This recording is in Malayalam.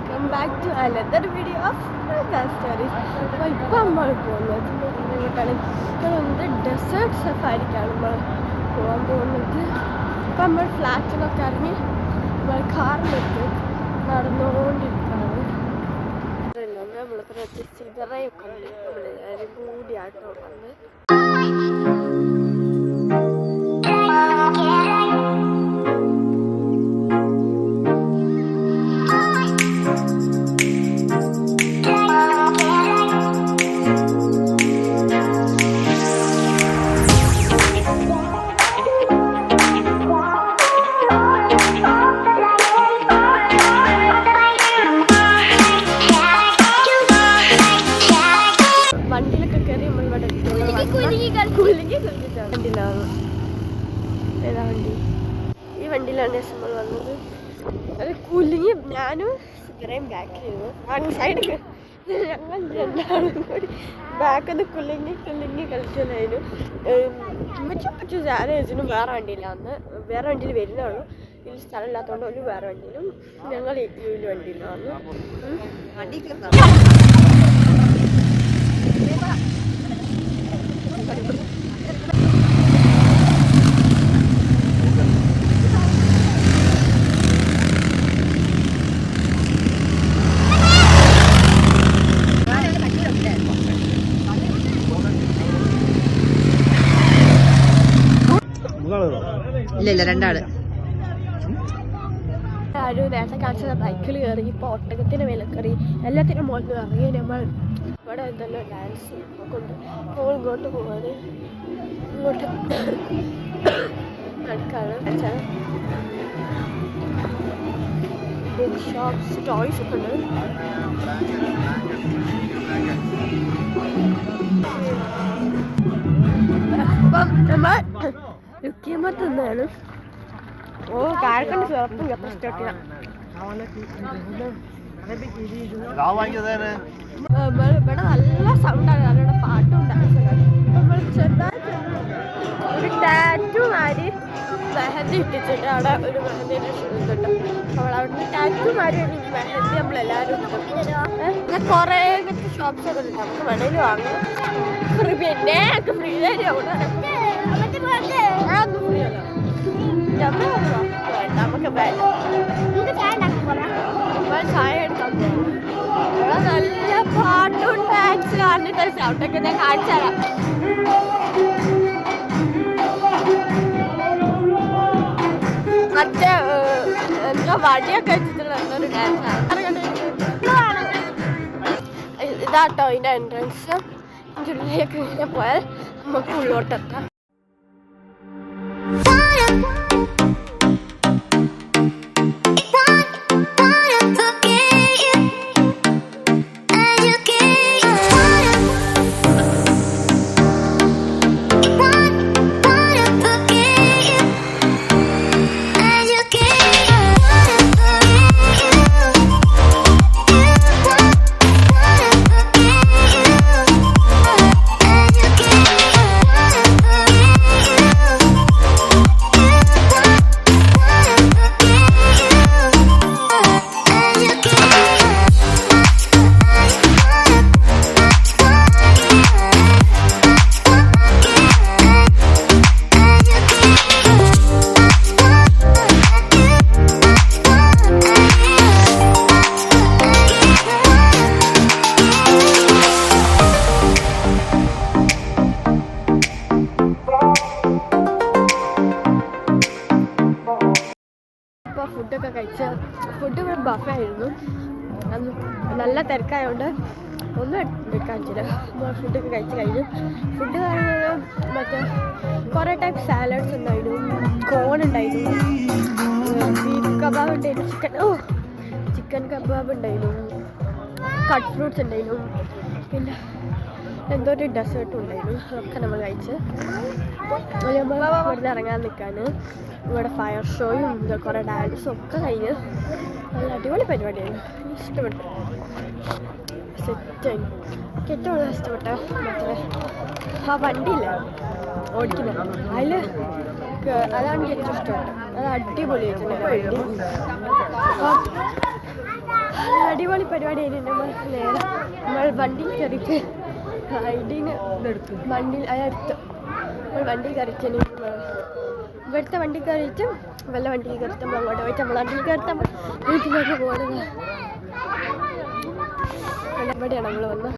Welcome back to another video of stories അപ്പോൾ ഇപ്പം നമ്മൾ പോകുന്നത് നമ്മളൊന്ന് ഡെസേർട്ട് സഫാരിക്കാണ് നമ്മൾ പോകാൻ പോകുന്നത്. ഇപ്പം നമ്മൾ ഫ്ലാറ്റിലൊക്കെ ഇറങ്ങി നമ്മൾ കാറിലെത്തി നടന്നുകൊണ്ടിരിക്കുകയാണ്. നമ്മളിപ്പോൾ ചിതറയൊക്കെ നമ്മൾ നമ്മളെല്ലാവരും കൂടിയായിട്ട് വന്ന്. വണ്ടിയിലാണ് ഏതാ വണ്ടി? ഈ വണ്ടിയിലാണ് നമ്മൾ വന്നത്. അത് കുലുങ്ങി ഞാനും ഇത്രയും ബാക്ക് ചെയ്തു. അങ്ങ് സൈഡിൽ ഞങ്ങൾ രണ്ടാളും കൂടി ബാക്കിൽ കുലുങ്ങി കുലുങ്ങി കളിച്ചതായിരുന്നു. ഉമ്മച്ചും പറ്റും ആരേജിനും വേറെ വണ്ടിയിലാണ് വേറെ വണ്ടിയിൽ വരുന്നേ ഉള്ളൂ ഇതിൽ സ്ഥലമില്ലാത്തതുകൊണ്ട് ഒരു വേറെ വണ്ടിയിലും ഞങ്ങൾ ഈ വണ്ടിയിലാണ് ഉം. ഇല്ല ഇല്ല രണ്ടാൾ. ആരും നേരത്തെ കാണിച്ചത് ബൈക്കിൽ കയറി ഇപ്പൊ ഒട്ടകത്തിന് മേലെ കയറി. എല്ലാത്തിനും മുകളിൽ ഇറങ്ങി നമ്മൾ ഇവിടെ എന്തെല്ലാം ഡാൻസ് കൊണ്ട് അപ്പോൾ ഇങ്ങോട്ട് പോവാന് ഇങ്ങോട്ട് നടക്കാണ്. ബുക്ക് ഷോപ്സ് ടോയ്സ് ഒക്കെ ഉണ്ട്. അപ്പം നമ്മൾ ലുക്കിയമ്മ തിന്നാണ് ഓ കാരക്കണ്ട് ചെറുപ്പം കപ്പസ്റ്റോട്ടിയാണ് ഇവിടെ നല്ല സൗണ്ടാണ് അവരുടെ പാട്ടും നമ്മൾ ചെറുതായിട്ട് ഒരു ടാറ്റു മാരി മെഹന്തി ഇട്ടിട്ടുണ്ട്. അവിടെ ഒരു മെഹന്തിന്റെ ഇതുണ്ട് അപ്പോൾ അവിടുന്ന് ടാറ്റു മാരി മെഹന്തി നമ്മളെല്ലാവരും ഞാൻ കുറേ ഇങ്ങനത്തെ ഷോപ്സ് ഒക്കെ ഉണ്ട്. നമുക്ക് വെളിയിൽ വാങ്ങാം. ഫ്രീ പിന്നെ ഫ്രീ തരും അവിടെ വേണ്ട നമുക്ക് വേണ്ട നമ്മൾ ചായ എടുക്കാൻ പോകും ഇവിടെ നല്ല പാട്ടും ഡാൻസ് കാണിട്ട് സൗണ്ടൊക്കെ ഞാൻ കാണിച്ചു തരാം. മറ്റേ എന്തോ വടിയൊക്കെ വെച്ചിട്ടുള്ള എന്തോ ഒരു ഇതാട്ടോ ഇതിന്റെ എൻട്രൻസ് ഉള്ളിലേക്ക് ഇങ്ങനെ പോയാൽ നമുക്ക് ഉള്ളോട്ടെത്താം. ഫുഡൊക്കെ കഴിച്ച് ഫുഡ് ഇവിടെ ബഫേ ആയിരുന്നു. നല്ല തിരക്കായതുകൊണ്ട് ഒന്നും നമ്മൾ ഫുഡൊക്കെ കഴിച്ച് കഴിഞ്ഞു. ഫുഡ് പറയുന്നത് മറ്റേ കുറേ ടൈപ്പ് സാലഡ്സ് ഉണ്ടായിരുന്നു. കോൺ ഉണ്ടായിരുന്നു. ബീഫ് കബാബ് ഉണ്ടായിരുന്നു. ചിക്കൻ ഓ ചിക്കൻ കബാബ് ഉണ്ടായിരുന്നു. കട്ട് ഫ്രൂട്ട്സ് ഉണ്ടായിരുന്നു. പിന്നെ എന്തോ ഒരു ഡെസേർട്ടും ഉണ്ടായിരുന്നു ഒക്കെ നമ്മൾ കഴിച്ച്. നമ്മൾ ഇറങ്ങാൻ നിൽക്കാണ് ഇവിടെ ഫയർ ഷോയും കുറേ ഡാൻസും ഒക്കെ കഴിഞ്ഞ് നല്ല അടിപൊളി പരിപാടിയായിരുന്നു ഇഷ്ടപ്പെട്ടു. സെറ്റായി എനിക്ക് ഏറ്റവും കൂടുതൽ ഇഷ്ടപ്പെട്ട മറ്റേ ആ വണ്ടിയില്ല. ഓടിക്കുന്നത് അതിൽ അതാണ് ഏറ്റവും ഇഷ്ടപ്പെട്ടത്. അത് അടിപൊളിയായിട്ടുണ്ട് വണ്ടി. അടിപൊളി പരിപാടി ആയിരുന്നു നമ്മൾ നേരെ നമ്മൾ വണ്ടിയിൽ കയറിയിട്ട് റൈഡിങ് വണ്ടിയിൽ അതെടുത്ത് വണ്ടി കയറിച്ചു ഇവിടുത്തെ വണ്ടി കയറിയിട്ട് വല്ല വണ്ടി കയറിയിട്ട് നമ്മൾ അങ്ങോട്ട് പോയിട്ട് നമ്മൾ വണ്ടിയിൽ കയറിയിട്ട് വീട്ടിലേക്ക് പോകുന്നത് ഇവിടെയാണ് നമ്മൾ വന്നത്.